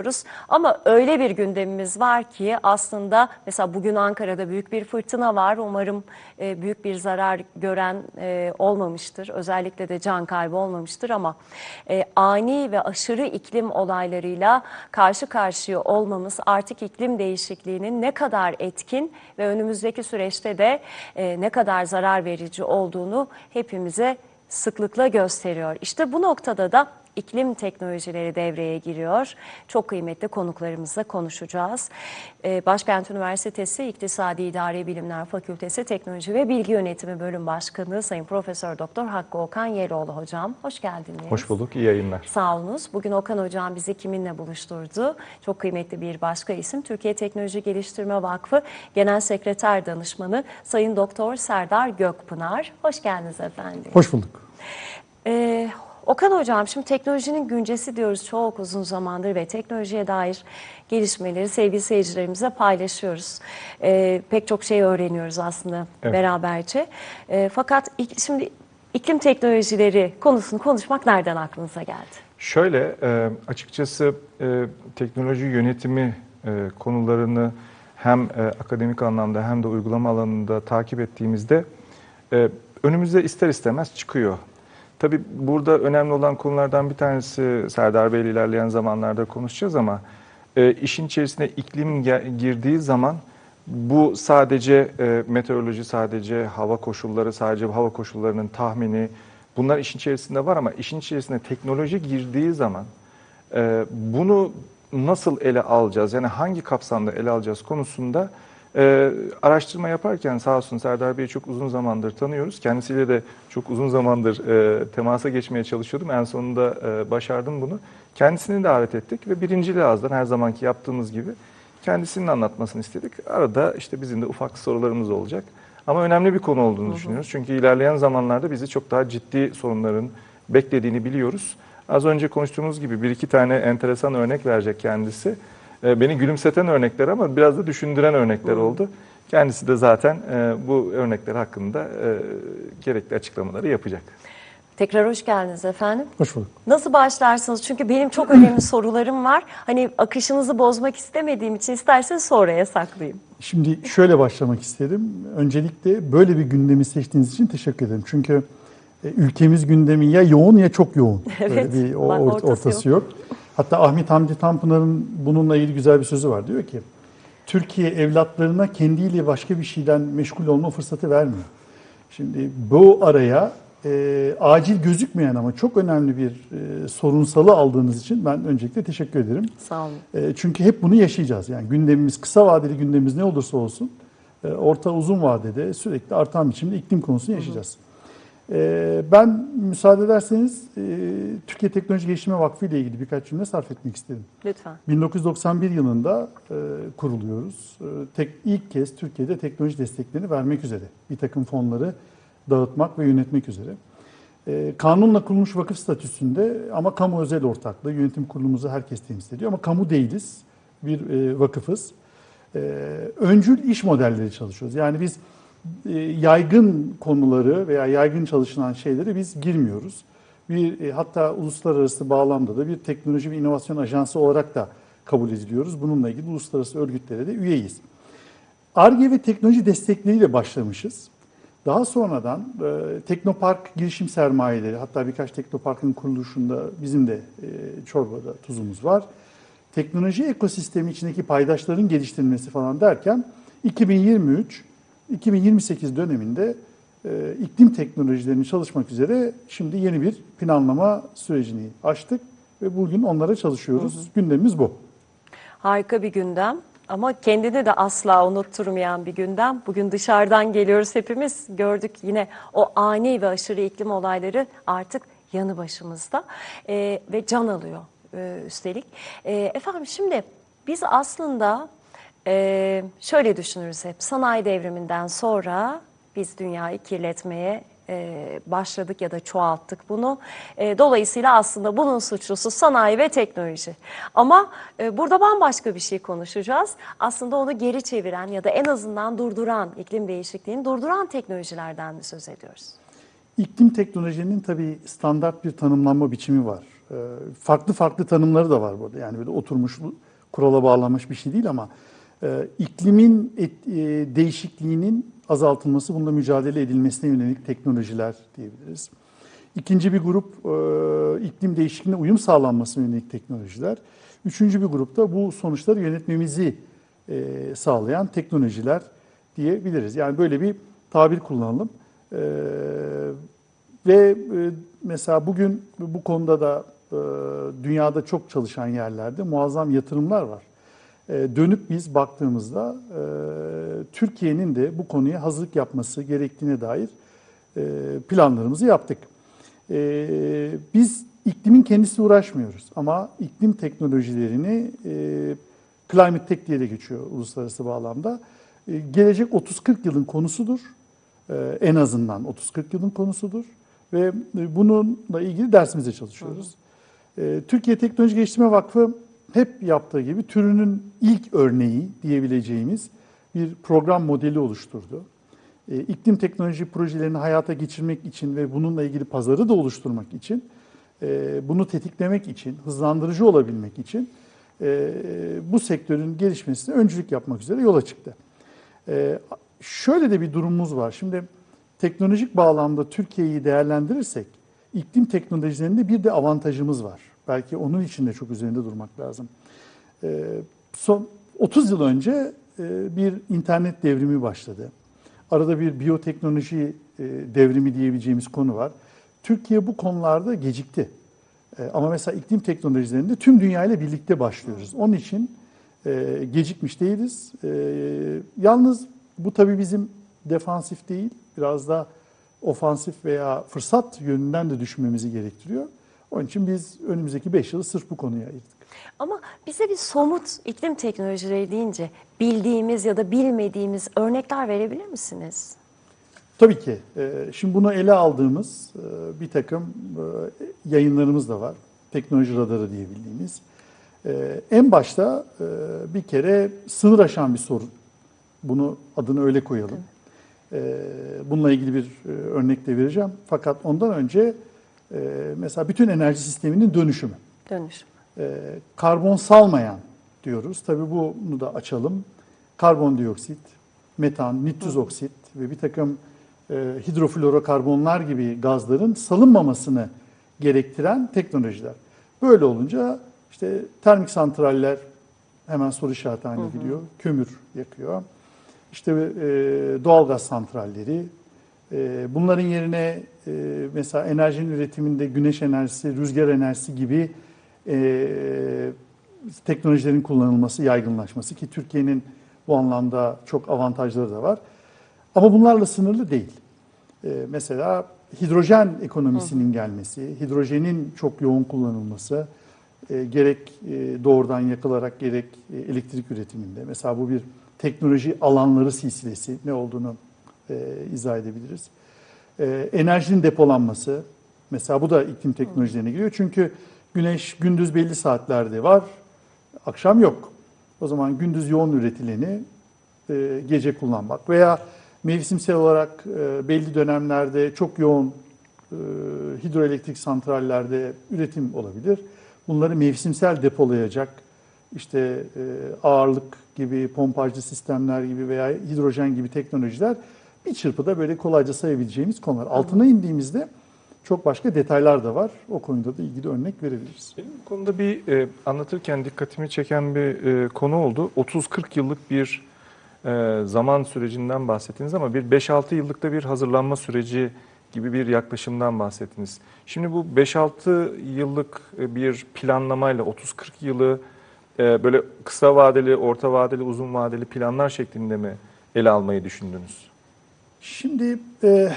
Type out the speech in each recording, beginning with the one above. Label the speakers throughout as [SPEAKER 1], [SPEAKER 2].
[SPEAKER 1] yapıyoruz. Ama öyle bir gündemimiz var ki aslında mesela bugün Ankara'da büyük bir fırtına var. Umarım e, büyük bir zarar gören e, olmamıştır. Özellikle de can kaybı olmamıştır ama e, ani ve aşırı iklim olaylarıyla karşı karşıya olmamız artık iklim değişikliğinin ne kadar etkin ve önümüzdeki süreçte de e, ne kadar zarar verici olduğunu hepimize sıklıkla gösteriyor. İşte bu noktada da iklim teknolojileri devreye giriyor. Çok kıymetli konuklarımızla konuşacağız. Ee, Başkent Üniversitesi İktisadi İdari Bilimler Fakültesi Teknoloji ve Bilgi Yönetimi Bölüm Başkanı Sayın Profesör Doktor Hakkı Okan Yeroğlu hocam. Hoş geldiniz.
[SPEAKER 2] Hoş bulduk, iyi yayınlar.
[SPEAKER 1] Sağ olunuz. Bugün Okan Hocam bizi kiminle buluşturdu? Çok kıymetli bir başka isim. Türkiye Teknoloji Geliştirme Vakfı Genel Sekreter Danışmanı Sayın Doktor Serdar Gökpınar. Hoş geldiniz efendim.
[SPEAKER 3] Hoş bulduk.
[SPEAKER 1] Ee, Okan Hocam şimdi teknolojinin güncesi diyoruz çok uzun zamandır ve teknolojiye dair gelişmeleri sevgili seyircilerimizle paylaşıyoruz. Ee, pek çok şey öğreniyoruz aslında
[SPEAKER 2] Evet.
[SPEAKER 1] beraberce. Ee, fakat ik- şimdi iklim teknolojileri konusunu konuşmak nereden aklınıza geldi?
[SPEAKER 2] Şöyle, e, açıkçası e, teknoloji yönetimi e, konularını hem e, akademik anlamda hem de uygulama alanında takip ettiğimizde e, önümüze ister istemez çıkıyor. Tabii burada önemli olan konulardan bir tanesi Serdar Bey ile ilerleyen zamanlarda konuşacağız ama e, işin içerisine iklim girdiği zaman bu sadece e, meteoroloji, sadece hava koşulları, sadece hava koşullarının tahmini bunlar işin içerisinde var ama işin içerisine teknoloji girdiği zaman e, bunu nasıl ele alacağız? Yani hangi kapsamda ele alacağız konusunda e, araştırma yaparken sağ olsun Serdar Bey'i çok uzun zamandır tanıyoruz. Kendisiyle de çok uzun zamandır e, temasa geçmeye çalışıyordum. En sonunda e, başardım bunu. Kendisini davet ettik ve birinci ağızdan her zamanki yaptığımız gibi kendisinin anlatmasını istedik. Arada işte bizim de ufak sorularımız olacak. Ama önemli bir konu olduğunu düşünüyoruz. Çünkü ilerleyen zamanlarda bizi çok daha ciddi sorunların beklediğini biliyoruz. Az önce konuştuğumuz gibi bir iki tane enteresan örnek verecek kendisi. Ee, Beni gülümseten örnekler ama biraz da düşündüren örnekler oldu. Kendisi de zaten e, bu örnekler hakkında e, gerekli açıklamaları yapacak.
[SPEAKER 1] Tekrar hoş geldiniz efendim.
[SPEAKER 3] Hoş bulduk.
[SPEAKER 1] Nasıl başlarsınız? Çünkü benim çok önemli sorularım var. Hani akışınızı bozmak istemediğim için isterseniz sonraya saklayayım.
[SPEAKER 3] Şimdi şöyle başlamak isterim. Öncelikle böyle bir gündemi seçtiğiniz için teşekkür ederim. Çünkü e, ülkemiz gündemi ya yoğun ya çok yoğun.
[SPEAKER 1] Evet,
[SPEAKER 3] Böyle bir o-
[SPEAKER 1] var,
[SPEAKER 3] ort-
[SPEAKER 1] ortası
[SPEAKER 3] ortası, yok. Hatta Ahmet Hamdi Tanpınar'ın bununla ilgili güzel bir sözü var. Diyor ki, Türkiye evlatlarına kendiyle başka bir şeyden meşgul olma fırsatı vermiyor. Şimdi bu araya e, acil gözükmeyen ama çok önemli bir e, sorunsalı aldığınız için ben öncelikle teşekkür ederim.
[SPEAKER 1] Sağ olun.
[SPEAKER 3] E, Çünkü hep bunu yaşayacağız. Yani gündemimiz, kısa vadeli gündemimiz ne olursa olsun, e, orta uzun vadede sürekli artan biçimde iklim konusunu yaşayacağız. E, Ben müsaade ederseniz e, Türkiye Teknoloji Geliştirme Vakfı ile ilgili birkaç cümle sarf etmek istedim.
[SPEAKER 1] Lütfen.
[SPEAKER 3] 1991 yılında e, kuruluyoruz. E, tek ilk kez Türkiye'de teknoloji desteklerini vermek üzere bir takım fonları dağıtmak ve yönetmek üzere. Kanunla kurulmuş vakıf statüsünde ama kamu özel ortaklığı yönetim kurulumuzu herkes temsil ediyor ama kamu değiliz. Bir vakıfız. Öncül iş modelleri çalışıyoruz. Yani biz yaygın konuları veya yaygın çalışılan şeyleri biz girmiyoruz. Bir e, hatta uluslararası bağlamda da bir teknoloji ve inovasyon ajansı olarak da kabul ediliyoruz. Bununla ilgili uluslararası örgütlere de üyeyiz. ARGE ve teknoloji destekleriyle başlamışız. Daha sonradan e, Teknopark girişim sermayeleri, hatta birkaç Teknopark'ın kuruluşunda bizim de e, çorbada tuzumuz var. Teknoloji ekosistemi içindeki paydaşların geliştirilmesi falan derken 2023-2028 döneminde e, iklim teknolojilerini çalışmak üzere şimdi yeni bir planlama sürecini açtık ve bugün onlara çalışıyoruz. Gündemimiz bu.
[SPEAKER 1] Harika bir gündem ama kendini de asla unutturmayan bir gündem. Bugün dışarıdan geliyoruz hepimiz gördük yine o ani ve aşırı iklim olayları artık yanı başımızda Ee, ve can alıyor e, üstelik. Ee, efendim şimdi biz aslında e, şöyle düşünürüz hep sanayi devriminden sonra biz dünyayı kirletmeye e, başladık ya da çoğalttık bunu. E, dolayısıyla aslında bunun suçlusu sanayi ve teknoloji. Ama e, burada bambaşka bir şey konuşacağız. Aslında onu geri çeviren ya da en azından durduran, iklim değişikliğini durduran teknolojilerden de söz ediyoruz.
[SPEAKER 3] İklim teknolojinin tabii standart bir tanımlanma biçimi var. Ee, farklı farklı tanımları da var burada. Yani böyle oturmuş, kurala bağlanmış bir şey değil ama e, iklimin et- e, değişikliğinin azaltılması, bununla mücadele edilmesine yönelik teknolojiler diyebiliriz. İkinci bir grup e, iklim değişikliğine uyum sağlanmasına yönelik teknolojiler. Üçüncü bir grupta bu sonuçları yönetmemizi e, sağlayan teknolojiler diyebiliriz. Yani böyle bir tabir kullanalım. E, ve e, mesela bugün bu konuda da e, dünyada çok çalışan yerlerde muazzam yatırımlar var. E, dönüp biz baktığımızda e, Türkiye'nin de bu konuya hazırlık yapması gerektiğine dair e, planlarımızı yaptık. Biz iklimin kendisi uğraşmıyoruz ama iklim teknolojilerini Climate Tech diye de geçiyor uluslararası bağlamda. Gelecek 30-40 yılın konusudur. En azından 30-40 yılın konusudur ve bununla ilgili dersimize çalışıyoruz. Türkiye Teknoloji Geliştirme Vakfı hep yaptığı gibi türünün ilk örneği diyebileceğimiz bir program modeli oluşturdu. E, iklim teknoloji projelerini hayata geçirmek için ve bununla ilgili pazarı da oluşturmak için, e, bunu tetiklemek için, hızlandırıcı olabilmek için e, bu sektörün gelişmesine öncülük yapmak üzere yola çıktı. Şöyle de bir durumumuz var. Şimdi teknolojik bağlamda Türkiye'yi değerlendirirsek iklim teknolojilerinde bir de avantajımız var. Belki onun için de çok üzerinde durmak lazım. E, son 30 yıl önce e, bir internet devrimi başladı. Arada bir biyoteknoloji e, devrimi diyebileceğimiz konu var. Türkiye bu konularda gecikti. E, Ama mesela iklim teknolojilerinde tüm dünya ile birlikte başlıyoruz. Onun için e, gecikmiş değiliz. E, Yalnız bu tabii bizim defansif değil, biraz da ofansif veya fırsat yönünden de düşünmemizi gerektiriyor. Onun için biz önümüzdeki 5 yılı sırf bu konuya ayırdık.
[SPEAKER 1] Ama bize bir somut iklim teknolojileri deyince bildiğimiz ya da bilmediğimiz örnekler verebilir misiniz?
[SPEAKER 3] Tabii ki. e, Şimdi bunu ele aldığımız e, bir takım e, yayınlarımız da var. Teknoloji radarı diye bildiğimiz. E, En başta e, bir kere sınır aşan bir sorun. Bunu adını öyle koyalım. E, Bununla ilgili bir örnek de vereceğim. Fakat ondan önce e, mesela bütün enerji sisteminin dönüşümü.
[SPEAKER 1] Dönüşüm.
[SPEAKER 3] E, karbon salmayan diyoruz. Tabii bunu da açalım. Karbondioksit, metan, nitrüz oksit ve bir takım e, hidroflorokarbonlar gibi gazların salınmamasını gerektiren teknolojiler. Böyle olunca işte termik santraller hemen soru işareti haline geliyor. Kömür yakıyor. İşte e, doğalgaz santralleri, bunların yerine e, mesela enerjinin üretiminde güneş enerjisi, rüzgar enerjisi gibi e, teknolojilerin kullanılması, yaygınlaşması ki Türkiye'nin bu anlamda çok avantajları da var. Ama bunlarla sınırlı değil. E, mesela hidrojen ekonomisinin gelmesi, hidrojenin çok yoğun kullanılması, e, gerek doğrudan yakılarak gerek elektrik üretiminde. Mesela bu bir teknoloji alanları silsilesi ne olduğunu e, izah edebiliriz. E, enerjinin depolanması, mesela bu da iklim teknolojilerine giriyor. Çünkü güneş gündüz belli saatlerde var, akşam yok. O zaman gündüz yoğun üretileni e, gece kullanmak veya mevsimsel olarak e, belli dönemlerde çok yoğun e, hidroelektrik santrallerde üretim olabilir. Bunları mevsimsel depolayacak işte e, ağırlık gibi, pompajlı sistemler gibi veya hidrojen gibi teknolojiler bir çırpıda böyle kolayca sayabileceğimiz konular. Altına indiğimizde çok başka detaylar da var. O konuda da ilgili örnek verebiliriz.
[SPEAKER 2] Benim bu konuda bir e, anlatırken dikkatimi çeken bir e, konu oldu. 30-40 yıllık bir e, zaman sürecinden bahsettiniz ama bir 5-6 yıllıkta bir hazırlanma süreci gibi bir yaklaşımdan bahsettiniz. Şimdi bu 5-6 yıllık e, bir planlamayla 30-40 yılı e, böyle kısa vadeli, orta vadeli, uzun vadeli planlar şeklinde mi ele almayı düşündünüz?
[SPEAKER 3] Şimdi e,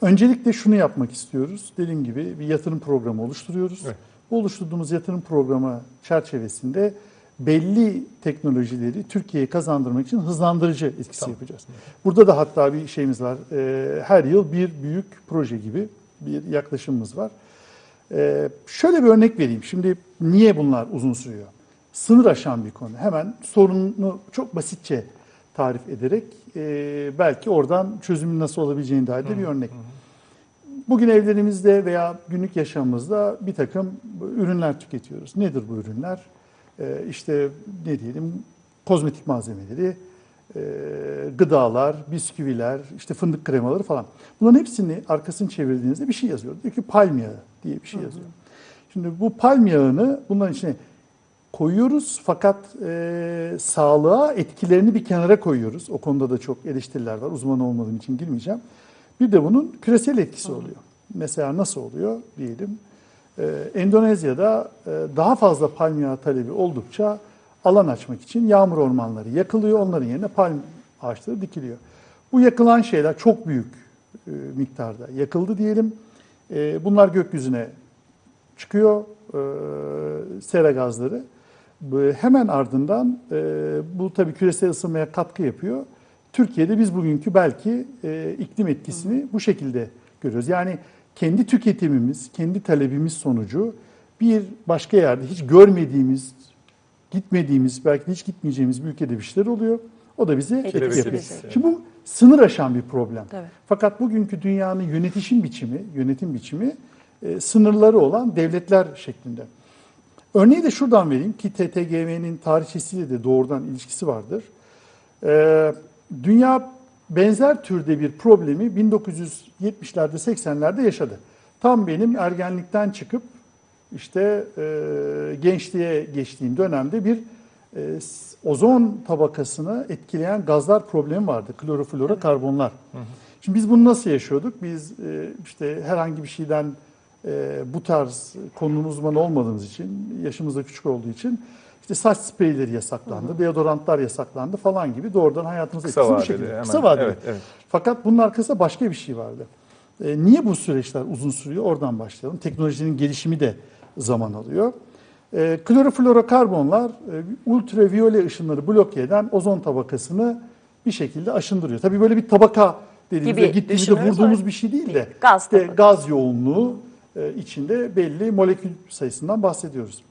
[SPEAKER 3] öncelikle şunu yapmak istiyoruz. Dediğim gibi bir yatırım programı oluşturuyoruz.
[SPEAKER 2] Evet.
[SPEAKER 3] Bu oluşturduğumuz yatırım programı çerçevesinde belli teknolojileri Türkiye'ye kazandırmak için hızlandırıcı etkisi
[SPEAKER 2] Tamam.
[SPEAKER 3] yapacağız. Burada da hatta bir şeyimiz var. E, her yıl bir büyük proje gibi bir yaklaşımımız var. E, şöyle bir örnek vereyim. Şimdi niye bunlar uzun sürüyor? Sınır aşan bir konu. Hemen sorunu çok basitçe tarif ederek e, belki oradan çözümün nasıl olabileceğine dair de bir örnek. Bugün evlerimizde veya günlük yaşamımızda bir takım ürünler tüketiyoruz. Nedir bu ürünler? Ee, işte ne diyelim kozmetik malzemeleri, e, gıdalar, bisküviler, işte fındık kremaları falan. Bunların hepsini arkasını çevirdiğinizde bir şey yazıyor. Diyor ki palm yağı diye bir şey yazıyor. Şimdi bu palm yağını bunların içine koyuyoruz fakat e, sağlığa etkilerini bir kenara koyuyoruz. O konuda da çok eleştiriler var. Uzman olmadığım için girmeyeceğim. Bir de bunun küresel etkisi oluyor. Mesela nasıl oluyor diyelim. E, Endonezya'da e, daha fazla palm yağı talebi oldukça alan açmak için yağmur ormanları yakılıyor. Onların yerine palm ağaçları dikiliyor. Bu yakılan şeyler çok büyük e, miktarda yakıldı diyelim. E, bunlar gökyüzüne çıkıyor e, sera gazları. Hemen ardından e, bu tabii küresel ısınmaya katkı yapıyor. Türkiye'de biz bugünkü belki e, iklim etkisini bu şekilde görüyoruz. Yani kendi tüketimimiz, kendi talebimiz sonucu bir başka yerde hiç görmediğimiz, gitmediğimiz, belki de hiç gitmeyeceğimiz bir ülkede bir şeyler oluyor. O da bize etki yapıyor. Şimdi bu sınır aşan bir problem.
[SPEAKER 1] Tabii.
[SPEAKER 3] Fakat bugünkü dünyanın yönetişim biçimi, yönetim biçimi e, sınırları olan devletler şeklinde. Örneği de şuradan vereyim ki TTGM'nin tarihçesiyle de doğrudan ilişkisi vardır. E, dünya benzer türde bir problemi 1970'lerde 80'lerde yaşadı. Tam benim ergenlikten çıkıp işte e, gençliğe geçtiğim dönemde bir e, ozon tabakasını etkileyen gazlar problemi vardı. Kloroflora karbonlar. Şimdi biz bunu nasıl yaşıyorduk? Biz e, işte herhangi bir şeyden e, bu tarz konunun uzmanı olmadığımız için, yaşımız da küçük olduğu için işte saç spreyleri yasaklandı, deodorantlar yasaklandı falan gibi doğrudan hayatımıza etkisi bu şekilde.
[SPEAKER 2] hemen.
[SPEAKER 3] Kısa vadeli.
[SPEAKER 2] Evet, evet.
[SPEAKER 3] Fakat bunun arkasında başka bir şey vardı. E, niye bu süreçler uzun sürüyor? Oradan başlayalım. Teknolojinin gelişimi de zaman alıyor. E, kloroflorokarbonlar e, ultraviyole ışınları bloke eden ozon tabakasını bir şekilde aşındırıyor. Tabii böyle bir tabaka dediğimizde gittiğimizde vurduğumuz bir şey değil de.
[SPEAKER 1] Gaz tabakası.
[SPEAKER 3] gaz yoğunluğu e, içinde belli molekül sayısından bahsediyoruz.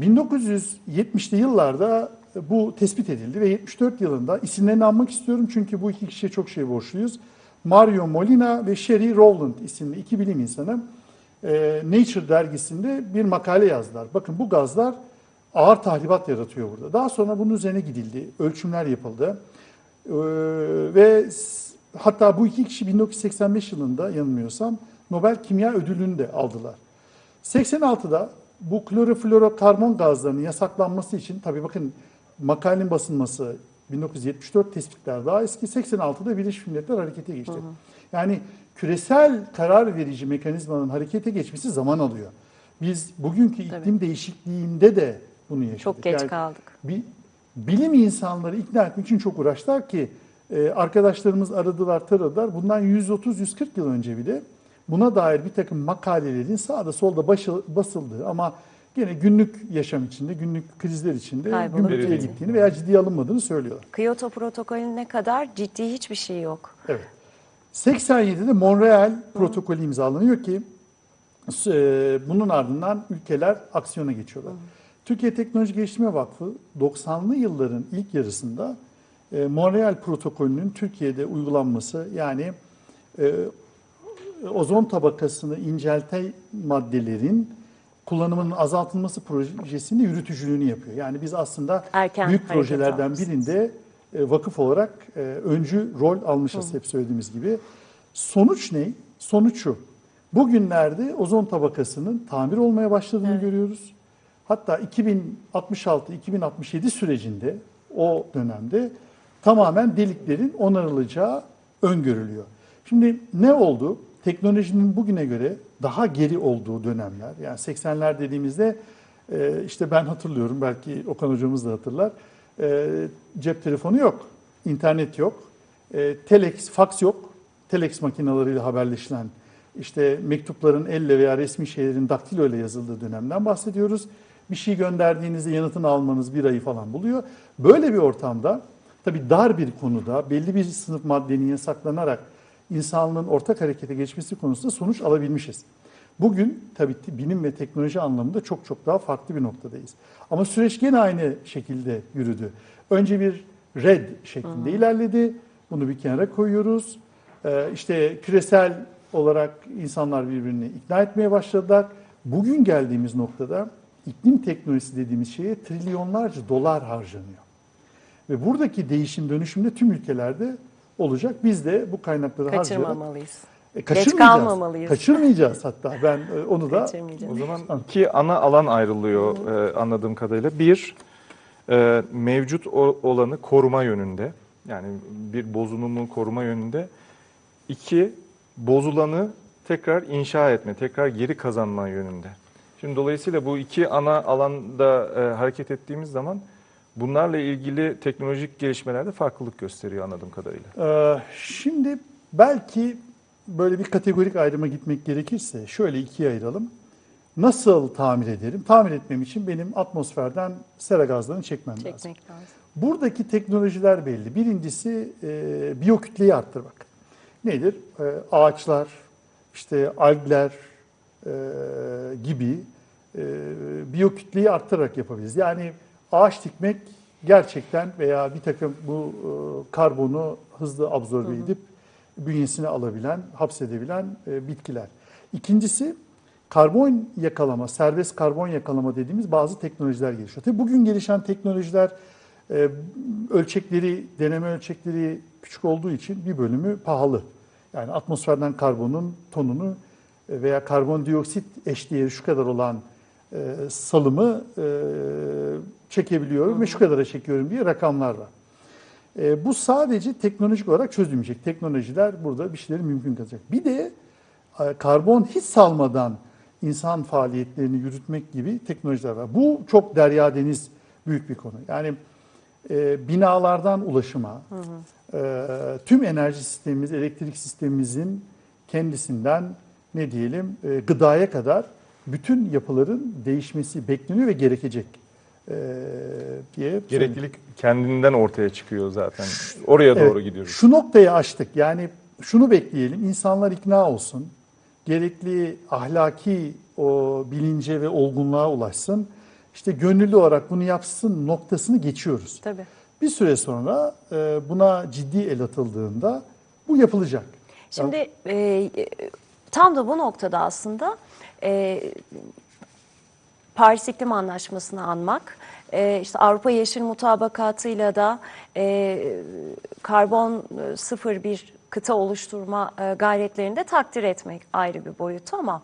[SPEAKER 3] 1970'li yıllarda bu tespit edildi ve 74 yılında isimlerini anmak istiyorum çünkü bu iki kişiye çok şey borçluyuz. Mario Molina ve Sherry Rowland isimli iki bilim insanı e, Nature dergisinde bir makale yazdılar. Bakın bu gazlar ağır tahribat yaratıyor burada. Daha sonra bunun üzerine gidildi, ölçümler yapıldı E, ve hatta bu iki kişi 1985 yılında yanılmıyorsam Nobel Kimya Ödülünü de aldılar. 86'da bu kloroflorokarbon gazlarının yasaklanması için tabii bakın makalenin basılması 1974 tespitler daha eski 86'da Birleşmiş Milletler harekete geçti. Yani küresel karar verici mekanizmanın harekete geçmesi zaman alıyor. Biz bugünkü iklim değişikliğinde de bunu yaşadık.
[SPEAKER 1] Çok geç
[SPEAKER 3] Yani
[SPEAKER 1] kaldık.
[SPEAKER 3] bir bilim insanları ikna etmek için çok uğraştılar ki e, arkadaşlarımız aradılar taradılar. Bundan 130-140 yıl önce bile buna dair bir takım makalelerin sağda solda başı- basıldığı ama gene günlük yaşam içinde, günlük krizler içinde
[SPEAKER 1] Kaybolup
[SPEAKER 2] gidiyor.
[SPEAKER 3] gittiğini veya ciddiye alınmadığını söylüyorlar.
[SPEAKER 1] Kyoto protokolüne kadar ciddi hiçbir şey yok.
[SPEAKER 3] Evet. 87'de Montreal protokolü imzalanıyor ki e, bunun ardından ülkeler aksiyona geçiyorlar. Türkiye Teknoloji Geliştirme Vakfı 90'lı yılların ilk yarısında e, Montreal protokolünün Türkiye'de uygulanması yani e, ozon tabakasını incelten maddelerin kullanımının azaltılması projesini yürütücülüğünü yapıyor. Yani biz aslında
[SPEAKER 1] Erken
[SPEAKER 3] büyük projelerden
[SPEAKER 1] almışsınız.
[SPEAKER 3] birinde e, vakıf olarak e, öncü rol almışız hep söylediğimiz gibi. Sonuç ne? Sonuç şu. Bugünlerde ozon tabakasının tamir olmaya başladığını görüyoruz. Hatta 2066-2067 sürecinde o dönemde tamamen deliklerin onarılacağı öngörülüyor. Şimdi ne oldu? Teknolojinin bugüne göre daha geri olduğu dönemler. Yani 80'ler dediğimizde e, işte ben hatırlıyorum belki Okan hocamız da hatırlar. E, Cep telefonu yok, internet yok, e, telex, fax yok. Telex makinalarıyla haberleşilen işte mektupların elle veya resmi şeylerin daktilo ile yazıldığı dönemden bahsediyoruz. Bir şey gönderdiğinizde yanıtını almanız bir ayı falan buluyor. Böyle bir ortamda tabii dar bir konuda belli bir sınıf maddenin yasaklanarak insanlığın ortak harekete geçmesi konusunda sonuç alabilmişiz. Bugün tabii bilim ve teknoloji anlamında çok çok daha farklı bir noktadayız. Ama süreç gene aynı şekilde yürüdü. Önce bir red şeklinde ilerledi. Bunu bir kenara koyuyoruz. Ee, işte küresel olarak insanlar birbirini ikna etmeye başladılar. Bugün geldiğimiz noktada iklim teknolojisi dediğimiz şeye trilyonlarca dolar harcanıyor. Ve buradaki değişim dönüşüm de tüm ülkelerde olacak. Biz de bu kaynakları harcayarak
[SPEAKER 1] Kaçırmamalıyız.
[SPEAKER 3] e,
[SPEAKER 1] Geç
[SPEAKER 3] kaçırmayacağız.
[SPEAKER 1] kalmamalıyız.
[SPEAKER 3] Kaçırmayacağız hatta. Ben e, onu da
[SPEAKER 1] Kaçırmayacağız.
[SPEAKER 2] O zaman iki ana alan ayrılıyor e, anladığım kadarıyla. Bir, e, mevcut olanı koruma yönünde. Yani bir bozunumu koruma yönünde. İki, bozulanı tekrar inşa etme, tekrar geri kazanma yönünde. Şimdi dolayısıyla bu iki ana alanda e, hareket ettiğimiz zaman bunlarla ilgili teknolojik gelişmelerde farklılık gösteriyor anladığım kadarıyla.
[SPEAKER 3] Ee, Şimdi belki böyle bir kategorik ayrıma gitmek gerekirse şöyle ikiye ayıralım. Nasıl tamir ederim? Tamir etmem için benim atmosferden sera gazlarını çekmem lazım.
[SPEAKER 1] Çekmek lazım.
[SPEAKER 3] Buradaki teknolojiler belli. Birincisi e, biyokütleyi arttırmak. Nedir? E, ağaçlar, işte algler e, gibi e, biyokütleyi arttırarak yapabiliriz. Yani ağaç dikmek gerçekten veya bir takım bu e, karbonu hızlı absorbe edip bünyesine alabilen, hapsedebilen e, bitkiler. İkincisi karbon yakalama, serbest karbon yakalama dediğimiz bazı teknolojiler gelişiyor. Tabii bugün gelişen teknolojiler e, ölçekleri, deneme ölçekleri küçük olduğu için bir bölümü pahalı. Yani atmosferden karbonun tonunu veya karbondioksit eşdeğeri şu kadar olan e, salımı e, çekebiliyorum ve şu kadara çekiyorum diye rakamlar var. E, bu sadece teknolojik olarak çözülmeyecek. Teknolojiler burada bir şeyleri mümkün kılacak. Bir de e, karbon hiç salmadan insan faaliyetlerini yürütmek gibi teknolojiler var. Bu çok derya deniz büyük bir konu. Yani e, binalardan ulaşıma, e, tüm enerji sistemimiz, elektrik sistemimizin kendisinden ne diyelim e, gıdaya kadar bütün yapıların değişmesi bekleniyor ve gerekecek e, diye
[SPEAKER 2] Gereklilik kendinden ortaya çıkıyor zaten. Oraya doğru
[SPEAKER 3] Evet,
[SPEAKER 2] gidiyoruz.
[SPEAKER 3] Şu noktayı aştık. Yani şunu bekleyelim. insanlar ikna olsun. Gerekli ahlaki o bilince ve olgunluğa ulaşsın. İşte gönüllü olarak bunu yapsın noktasını geçiyoruz.
[SPEAKER 1] Tabii.
[SPEAKER 3] Bir süre sonra e, buna ciddi el atıldığında bu yapılacak.
[SPEAKER 1] Şimdi e, tam da bu noktada aslında e, Paris İklim Anlaşması'nı anmak, e, işte Avrupa Yeşil Mutabakatı'yla da e, karbon e, sıfır bir kıta oluşturma e, gayretlerini de takdir etmek ayrı bir boyutu ama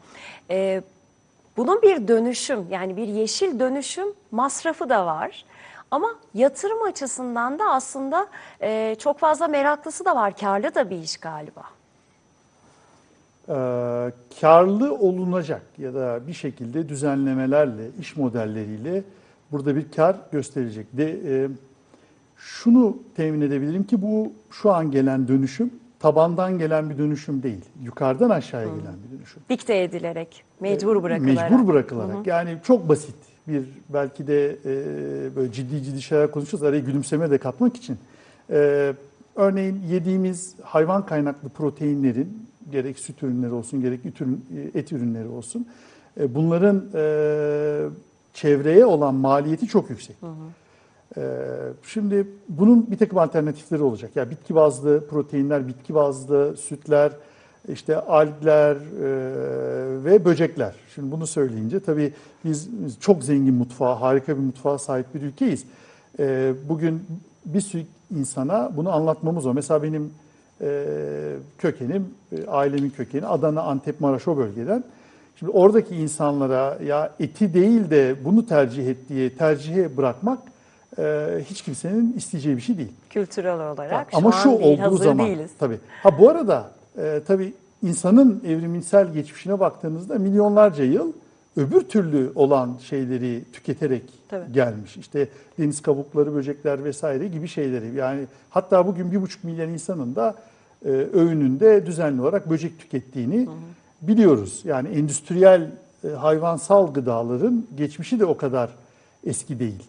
[SPEAKER 1] bunun bir dönüşüm yani bir yeşil dönüşüm masrafı da var. Ama yatırım açısından da aslında çok fazla meraklısı da var. Karlı da bir iş galiba.
[SPEAKER 3] E, karlı olunacak ya da bir şekilde düzenlemelerle, iş modelleriyle burada bir kar gösterecek. De, e, şunu temin edebilirim ki bu şu an gelen dönüşüm tabandan gelen bir dönüşüm değil. Yukarıdan aşağıya gelen bir dönüşüm.
[SPEAKER 1] Dikte edilerek, mecbur bırakılarak.
[SPEAKER 3] Mecbur bırakılarak. Yani çok basit bir belki de e, böyle ciddi ciddi şeyler konuşuyoruz. Araya gülümseme de katmak için. E, örneğin yediğimiz hayvan kaynaklı proteinlerin gerek süt ürünleri olsun gerek et, ürün, et ürünleri olsun e, bunların e, çevreye olan maliyeti çok yüksek. Ee, Şimdi bunun bir takım alternatifleri olacak. Yani bitki bazlı proteinler, bitki bazlı sütler, işte algler e, ve böcekler. Şimdi bunu söyleyince tabii biz çok zengin mutfağa, harika bir mutfağa sahip bir ülkeyiz. Ee, Bugün bir sürü insana bunu anlatmamız o. Mesela benim e, kökenim, e, ailemin kökeni Adana, Antep, Maraş o bölgeden. Şimdi oradaki insanlara ya eti değil de bunu tercih et diye tercihe bırakmak e, hiç kimsenin isteyeceği bir şey değil.
[SPEAKER 1] Kültürel olarak
[SPEAKER 3] Ama
[SPEAKER 1] şu,
[SPEAKER 3] şu,
[SPEAKER 1] an değil,
[SPEAKER 3] olduğu zaman
[SPEAKER 1] değiliz.
[SPEAKER 3] tabii. Ha bu arada e, tabii insanın evrimsel geçmişine baktığınızda milyonlarca yıl öbür türlü olan şeyleri tüketerek
[SPEAKER 1] Tabii.
[SPEAKER 3] gelmiş. İşte deniz kabukları, böcekler vesaire gibi şeyleri. Yani hatta bugün bir buçuk milyon insanın da e, öğününde düzenli olarak böcek tükettiğini biliyoruz. Yani endüstriyel e, hayvansal gıdaların geçmişi de o kadar eski değil.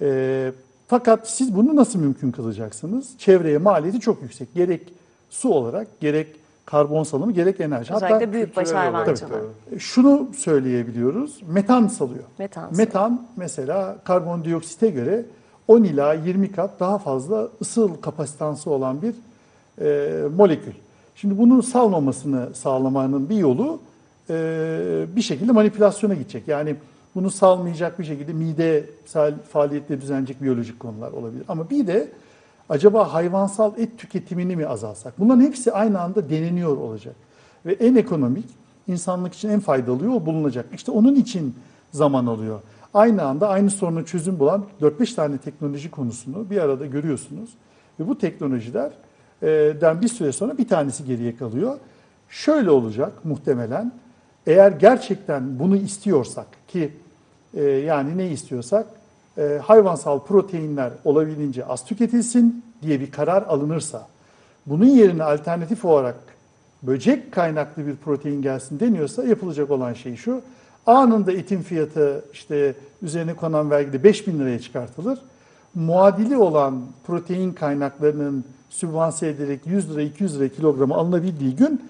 [SPEAKER 3] E, fakat siz bunu nasıl mümkün kılacaksınız? Çevreye maliyeti çok yüksek. Gerek su olarak, gerek karbon salımı, gerek enerji.
[SPEAKER 1] Özellikle büyükbaş
[SPEAKER 2] kültürel olarak
[SPEAKER 1] hayvancılığı.
[SPEAKER 3] Şunu söyleyebiliyoruz. Metan salıyor.
[SPEAKER 1] Metan
[SPEAKER 3] Metan mesela karbondioksite göre 10 ila 20 kat daha fazla ısıl kapasitansı olan bir e, molekül. Şimdi bunun salmamasını sağlamanın bir yolu e, bir şekilde manipülasyona gidecek. Yani bunu salmayacak bir şekilde mide faaliyetleri düzenleyecek biyolojik konular olabilir. Ama bir de acaba hayvansal et tüketimini mi azaltsak? Bunların hepsi aynı anda deneniyor olacak. Ve en ekonomik, insanlık için en faydalı yol bulunacak. İşte onun için zaman alıyor. Aynı anda aynı soruna çözüm bulan 4-5 tane teknoloji konusunu bir arada görüyorsunuz. Ve bu teknolojilerden bir süre sonra bir tanesi geriye kalıyor. Şöyle olacak muhtemelen. Eğer gerçekten bunu istiyorsak ki e, yani ne istiyorsak e, hayvansal proteinler olabildiğince az tüketilsin diye bir karar alınırsa bunun yerine alternatif olarak böcek kaynaklı bir protein gelsin deniyorsa yapılacak olan şey şu. Anında etin fiyatı işte üzerine konan vergide 5000 liraya çıkartılır. Muadili olan protein kaynaklarının sübvanse edilerek 100 lira 200 lira kilogramı alınabildiği gün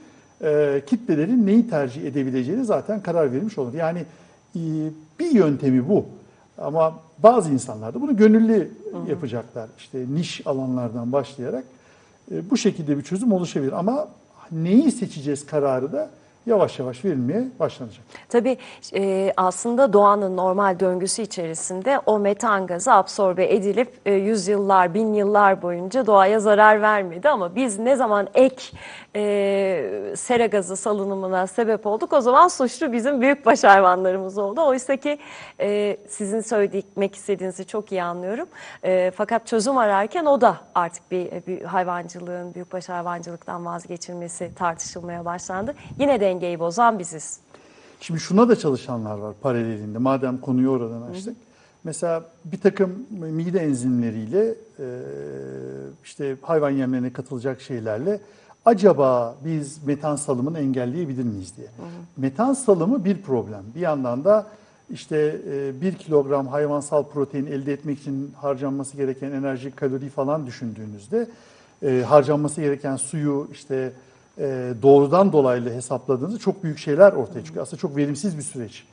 [SPEAKER 3] e, kitlelerin neyi tercih edebileceğini zaten karar verilmiş olur. Yani e, bir yöntemi bu. Ama bazı insanlar da bunu gönüllü yapacaklar. İşte niş alanlardan başlayarak e, bu şekilde bir çözüm oluşabilir. Ama neyi seçeceğiz kararı da yavaş yavaş verilmeye başlanacak.
[SPEAKER 1] Tabii e, aslında doğanın normal döngüsü içerisinde o metan gazı absorbe edilip e, yüzyıllar, bin yıllar boyunca doğaya zarar vermedi ama biz ne zaman ek e, sera gazı salınımına sebep olduk o zaman suçlu bizim büyükbaş hayvanlarımız oldu. Oysa ki e, sizin söylemek istediğinizi çok iyi anlıyorum. E, fakat çözüm ararken o da artık bir, bir hayvancılığın, büyükbaş hayvancılıktan vazgeçilmesi tartışılmaya başlandı. Yine dengeyi bozan biziz.
[SPEAKER 3] Şimdi şuna da çalışanlar var paralelinde. Madem konuyu oradan açtık. Mesela bir takım mide enzimleriyle e, işte hayvan yemlerine katılacak şeylerle acaba biz metan salımını engelleyebilir miyiz diye. Metan salımı bir problem. Bir yandan da işte e, bir kilogram hayvansal protein elde etmek için harcanması gereken enerji, kalori falan düşündüğünüzde e, harcanması gereken suyu işte doğrudan dolaylı hesapladığınızda çok büyük şeyler ortaya çıkıyor. Aslında çok verimsiz bir süreç.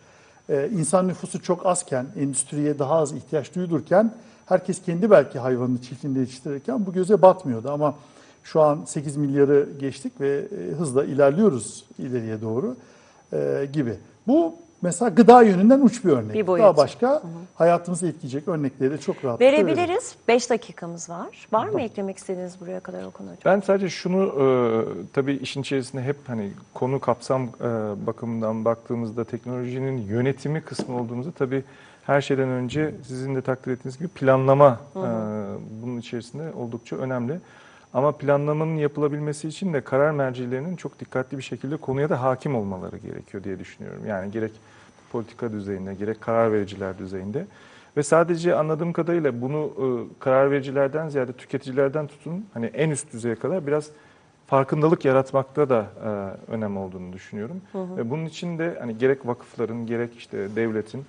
[SPEAKER 3] E, insan nüfusu çok azken, endüstriye daha az ihtiyaç duyulurken herkes kendi belki hayvanını çiftliğinde yetiştirirken bu göze batmıyordu. Ama şu an 8 milyarı geçtik ve e, hızla ilerliyoruz ileriye doğru e, gibi. Bu mesela gıda yönünden uç bir örnek.
[SPEAKER 1] Bir boyut.
[SPEAKER 3] Daha başka hayatımızı etkileyecek örnekleri de çok rahatlıkla verebiliriz.
[SPEAKER 1] Verebiliriz. 5 dakikamız var. Var mı eklemek istediğiniz buraya kadar Okan Hocam?
[SPEAKER 2] Ben sadece şunu e, tabii işin içerisinde hep hani konu kapsam e, bakımından baktığımızda teknolojinin yönetimi kısmı olduğumuzda tabii her şeyden önce sizin de takdir ettiğiniz gibi planlama e, bunun içerisinde oldukça önemli. Ama planlamanın yapılabilmesi için de karar mercilerinin çok dikkatli bir şekilde konuya da hakim olmaları gerekiyor diye düşünüyorum. Yani gerek politika düzeyinde gerek karar vericiler düzeyinde. Ve sadece anladığım kadarıyla bunu e, karar vericilerden ziyade tüketicilerden tutun hani en üst düzeye kadar biraz farkındalık yaratmakta da e, önem olduğunu düşünüyorum. Ve bunun için de hani gerek vakıfların gerek işte devletin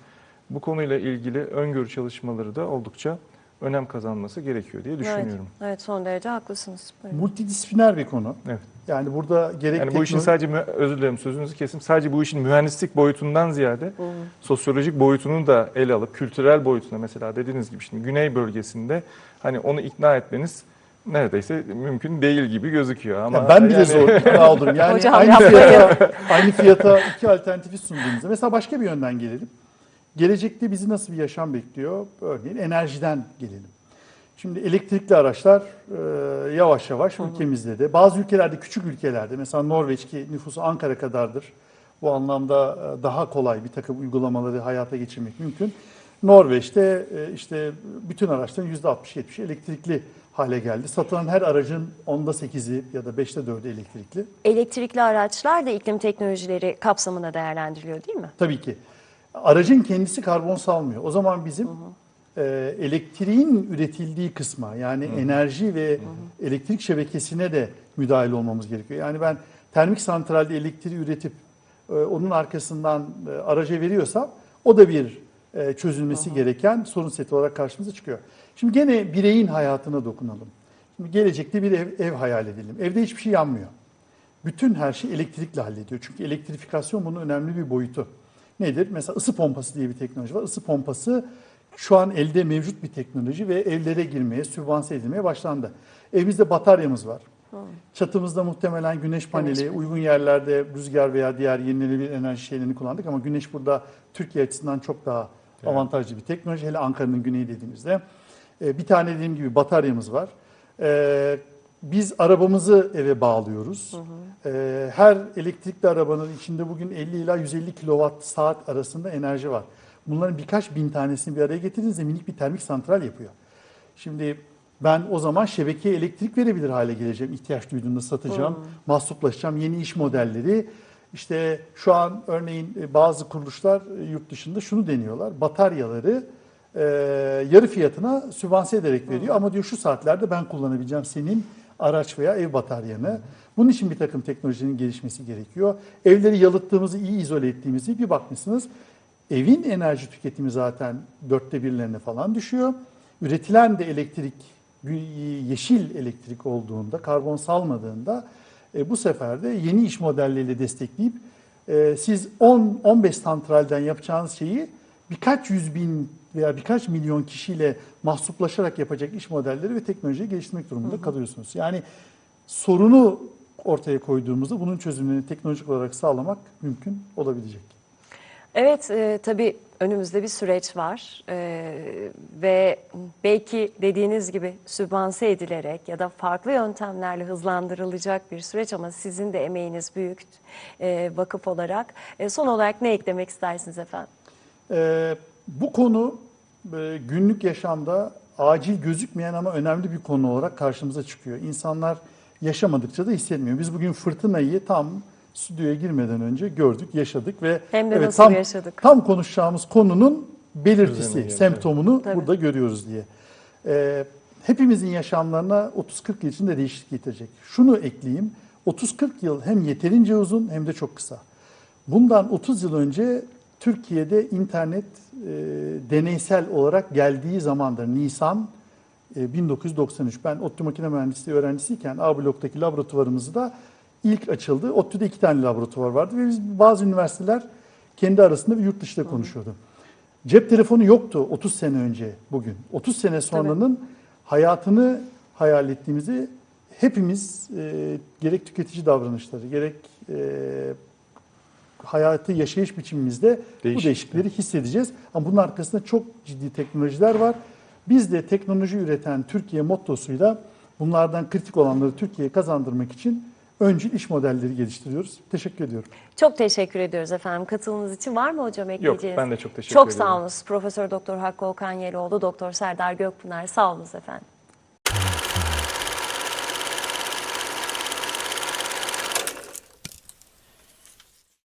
[SPEAKER 2] bu konuyla ilgili öngörü çalışmaları da oldukça önem kazanması gerekiyor diye düşünüyorum.
[SPEAKER 1] Evet, evet son derece haklısınız. Buyurun.
[SPEAKER 3] Multidisipliner bir konu.
[SPEAKER 2] Evet.
[SPEAKER 3] Yani burada gerek
[SPEAKER 2] Yani bu işin sadece özür dilerim sözünüzü kesim. Sadece bu işin mühendislik boyutundan ziyade sosyolojik boyutunu da ele alıp kültürel boyutuna mesela dediğiniz gibi şimdi güney bölgesinde hani onu ikna etmeniz neredeyse mümkün değil gibi gözüküyor ama
[SPEAKER 3] Ya ben bile
[SPEAKER 2] yani-
[SPEAKER 3] zor oldum. Yani
[SPEAKER 1] Hocam
[SPEAKER 3] aynı
[SPEAKER 1] yapmayın.
[SPEAKER 3] fiyata, aynı fiyata iki alternatifi sunduğumuzda. Mesela başka bir yönden gelelim. Gelecekte bizi nasıl bir yaşam bekliyor? Örneğin enerjiden gelelim. Şimdi elektrikli araçlar e, yavaş yavaş ülkemizde de bazı ülkelerde küçük ülkelerde mesela Norveç ki nüfusu Ankara kadardır. Bu anlamda e, daha kolay bir takım uygulamaları hayata geçirmek mümkün. Norveç'te e, işte bütün araçların %60-70'i elektrikli hale geldi. Satılan her aracın onda 8'i ya da 5'te 4'ü elektrikli.
[SPEAKER 1] Elektrikli araçlar da iklim teknolojileri kapsamında değerlendiriliyor değil mi?
[SPEAKER 3] Tabii ki. Aracın kendisi karbon salmıyor. O zaman bizim e, elektriğin üretildiği kısma yani enerji ve elektrik şebekesine de müdahil olmamız gerekiyor. Yani ben termik santralde elektriği üretip e, onun arkasından e, araca veriyorsam o da bir e, çözülmesi gereken sorun seti olarak karşımıza çıkıyor. Şimdi gene bireyin hayatına dokunalım. Şimdi gelecekte bir ev, ev hayal edelim. Evde hiçbir şey yanmıyor. Bütün her şey elektrikle hallediyor. Çünkü elektrifikasyon bunun önemli bir boyutu. Nedir? Mesela ısı pompası diye bir teknoloji var. Isı pompası şu an elde mevcut bir teknoloji ve evlere girmeye, sübvanse edilmeye başlandı. Evimizde bataryamız var. Çatımızda muhtemelen güneş paneli, uygun yerlerde rüzgar veya diğer yenilenebilir enerji şeylerini kullandık ama güneş burada Türkiye açısından çok daha avantajlı bir teknoloji. Hele Ankara'nın güneyi dediğimizde. Ee, Bir tane dediğim gibi bataryamız var. Biz arabamızı eve bağlıyoruz. Ee, Her elektrikli arabanın içinde bugün 50 ila 150 kilowatt saat arasında enerji var. Bunların birkaç bin tanesini bir araya getirdiğinizde minik bir termik santral yapıyor. Şimdi ben o zaman şebekeye elektrik verebilir hale geleceğim. ihtiyaç duyduğumda satacağım, mahsuplaşacağım. Yeni iş modelleri. İşte şu an örneğin e, bazı kuruluşlar e, yurt dışında şunu deniyorlar. Bataryaları e, yarı fiyatına sübvanse ederek veriyor. Ama diyor şu saatlerde ben kullanabileceğim senin araç veya ev bataryanı. Bunun için bir takım teknolojinin gelişmesi gerekiyor. Evleri yalıttığımızı, iyi izole ettiğimizi bir bakmışsınız. Evin enerji tüketimi zaten dörtte birlerine falan düşüyor. Üretilen de elektrik yeşil elektrik olduğunda, karbon salmadığında e, bu sefer de yeni iş modelleriyle destekleyip e, siz 10-15 santralden yapacağınız şeyi birkaç yüz bin veya birkaç milyon kişiyle mahsuplaşarak yapacak iş modelleri ve teknolojiyi geliştirmek durumunda kalıyorsunuz. Yani sorunu ortaya koyduğumuzda bunun çözümünü teknolojik olarak sağlamak mümkün olabilecek.
[SPEAKER 1] Evet, e, tabii önümüzde bir süreç var E, ve belki dediğiniz gibi sübvanse edilerek ya da farklı yöntemlerle hızlandırılacak bir süreç ama sizin de emeğiniz büyük e, vakıf olarak. E, son olarak ne eklemek istersiniz efendim?
[SPEAKER 3] Ee, bu konu e, günlük yaşamda acil gözükmeyen ama önemli bir konu olarak karşımıza çıkıyor. İnsanlar yaşamadıkça da hissetmiyor. Biz bugün fırtınayı tam stüdyoya girmeden önce gördük, yaşadık ve
[SPEAKER 1] Hem de nasıl
[SPEAKER 3] tam,
[SPEAKER 1] yaşadık.
[SPEAKER 3] tam konuşacağımız konunun belirtisi,
[SPEAKER 2] Üzerine
[SPEAKER 3] semptomunu
[SPEAKER 1] Tabii.
[SPEAKER 3] burada görüyoruz diye. Ee, hepimizin yaşamlarına 30-40 yıl içinde değişiklik getirecek. Şunu ekleyeyim, 30-40 yıl hem yeterince uzun hem de çok kısa. Bundan 30 yıl önce Türkiye'de internet e, deneysel olarak geldiği zamandır. Nisan e, 1993. Ben ODTÜ Makine Mühendisliği öğrencisiyken A bloktaki laboratuvarımızda ilk açıldı. ODTÜ'de iki tane laboratuvar vardı ve biz bazı üniversiteler kendi arasında ve yurt dışında konuşuyordu. Cep telefonu yoktu 30 sene önce bugün. 30 sene sonranın hayatını hayal ettiğimizi hepimiz e, gerek tüketici davranışları gerek e, hayatı yaşayış biçimimizde bu
[SPEAKER 2] Değişiklik.
[SPEAKER 3] değişiklikleri hissedeceğiz. Ama bunun arkasında çok ciddi teknolojiler var. Biz de teknoloji üreten Türkiye mottosuyla bunlardan kritik olanları Türkiye'ye kazandırmak için öncül iş modelleri geliştiriyoruz. Teşekkür ediyorum.
[SPEAKER 1] Çok teşekkür ediyoruz efendim katılımınız için. Var mı hocam ekleyeceğiniz?
[SPEAKER 2] ben de çok teşekkür
[SPEAKER 1] Çok
[SPEAKER 2] ederim.
[SPEAKER 1] sağ olunuz. Profesör Doktor Hakkı Okan Yeloğlu, Doktor Serdar Gökpınar sağ olunuz efendim.